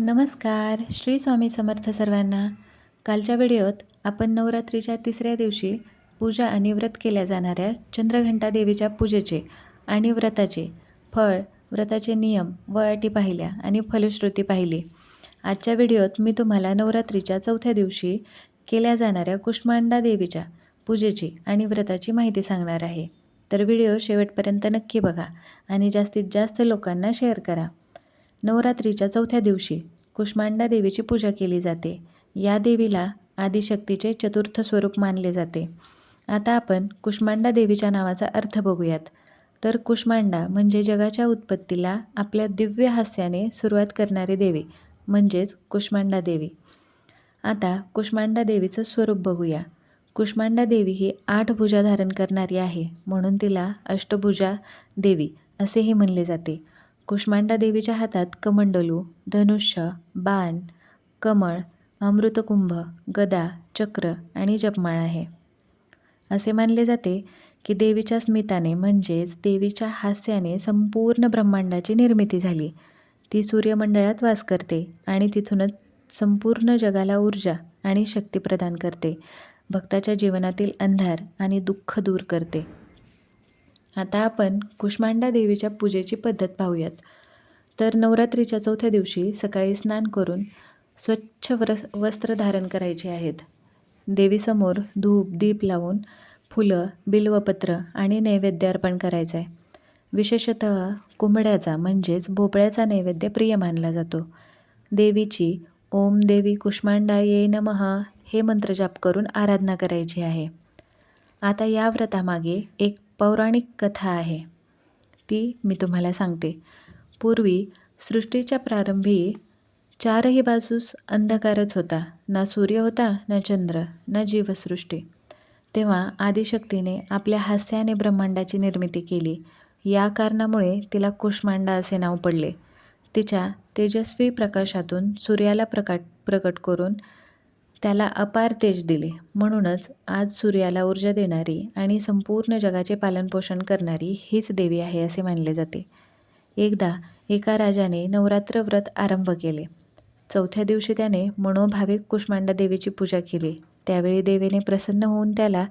नमस्कार श्री स्वामी समर्थ सर्वांना. कालच्या व्हिडिओत आपण नवरात्रीच्या तिसऱ्या दिवशी पूजा आणि व्रत केल्या जाणाऱ्या चंद्रघंटा देवीच्या पूजेचे आणि व्रताचे फळ व्रताचे नियम व अटी पाहिल्या आणि फलश्रुती पाहिली. आजच्या व्हिडिओत मी तुम्हाला नवरात्रीच्या चौथ्या दिवशी केल्या जाणाऱ्या कुष्मांडा देवीच्या पूजेची आणि व्रताची माहिती सांगणार आहे. तर व्हिडिओ शेवटपर्यंत नक्की बघा आणि जास्तीत जास्त लोकांना शेअर करा. नवरात्रीच्या चौथ्या दिवशी कुष्मांडा देवीची पूजा केली जाते. या देवीला आदिशक्तीचे चतुर्थ स्वरूप मानले जाते. आता आपण कुष्मांडा देवीच्या नावाचा अर्थ बघूयात. तर कुष्मांडा म्हणजे जगाच्या उत्पत्तीला आपल्या दिव्य हास्याने सुरुवात करणारी देवी म्हणजेच कुष्मांडा देवी. आता कुष्मांडा देवीचं स्वरूप बघूया. कुष्मांडा देवी ही आठ भुजा धारण करणारी आहे म्हणून तिला अष्टभुजा देवी असेही म्हणले जाते. कुष्मांडा देवीच्या हातात कमंडलू धनुष्य बाण कमळ अमृतकुंभ गदा चक्र आणि जपमाळ आहे. असे मानले जाते की देवीच्या स्मिताने म्हणजेच देवीच्या हास्याने संपूर्ण ब्रह्मांडाची निर्मिती झाली. ती सूर्यमंडळात वास करते आणि तिथूनच संपूर्ण जगाला ऊर्जा आणि शक्ती प्रदान करते. भक्ताच्या जीवनातील अंधार आणि दुःख दूर करते. आता आपण कुष्मांडा देवीच्या पूजेची पद्धत पाहूयात. तर नवरात्रीच्या चौथ्या दिवशी सकाळी स्नान करून स्वच्छ व्र वस्त्र धारण करायचे आहेत. देवीसमोर धूप दीप लावून फुलं बिल्वपत्र आणि नैवेद्य अर्पण करायचं आहे विशेषतः कोंबड्याचा म्हणजेच भोपळ्याचा नैवेद्य प्रिय मानला जातो. देवीची ओम देवी कुष्मांडा ये नमः हे मंत्र जाप करून आराधना करायची आहे. आता या व्रतामागे एक पौराणिक कथा आहे. ती मी तुम्हाला सांगते. पूर्वी सृष्टीच्या प्रारंभी चारही बाजूस अंधकारच होता. ना सूर्य होता ना चंद्र ना जीवसृष्टी. तेव्हा आदिशक्तीने आपल्या हास्याने ब्रह्मांडाची निर्मिती केली. या कारणामुळे तिला कुष्मांडा असे नाव पडले. तिच्या तेजस्वी प्रकाशातून सूर्याला प्रकाट प्रकट करून त्याला अपार तेज दिले. म्हणूनच आज सूर्याला ऊर्जा देणारी आणि संपूर्ण जगाचे पालनपोषण करणारी हीच देवी आहे असे मानले जाते. एकदा एका राजाने नवरात्र व्रत आरंभ केले. चौथ्या दिवशी त्याने मनोभाविक कुष्मांडा देवीची पूजा केली. त्यावेळी देवीने प्रसन्न होऊन त्याला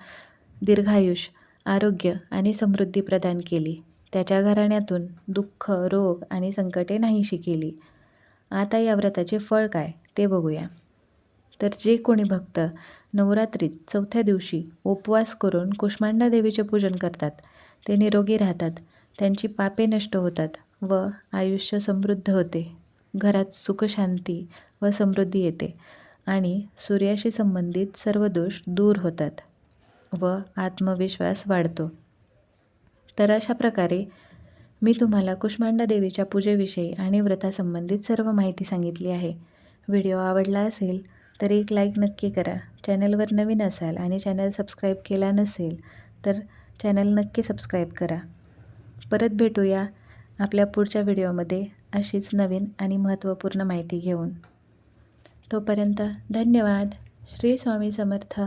दीर्घायुष आरोग्य आणि समृद्धी प्रदान केली. त्याच्या घराण्यातून दुःख रोग आणि संकटे नाहीशी केली. आता या व्रताचे फळ काय ते बघूया. तर जे कोणी भक्त नवरात्रीत चौथ्या दिवशी उपवास करून कुष्मांडा देवीचे पूजन करतात ते निरोगी राहतात त्यांची पापे नष्ट होतात व आयुष्य समृद्ध होते. घरात सुखशांती व समृद्धी येते आणि सूर्याशी संबंधित सर्व दोष दूर होतात व आत्मविश्वास वाढतो. तर अशा प्रकारे मी तुम्हाला कुष्मांडा देवीच्या पूजेविषयी आणि व्रतासंबंधित सर्व माहिती सांगितली आहे. व्हिडिओ आवडला असेल तर एक लाईक नक्की करा. चॅनलवर नवीन असाल आणि चॅनल सबस्क्राईब केला नसेल तर चॅनल नक्की सबस्क्राईब करा. परत भेटूया आपल्या पुढच्या व्हिडिओमध्ये अशीच नवीन आणि महत्त्वपूर्ण माहिती घेऊन. तोपर्यंत धन्यवाद. श्री स्वामी समर्थ.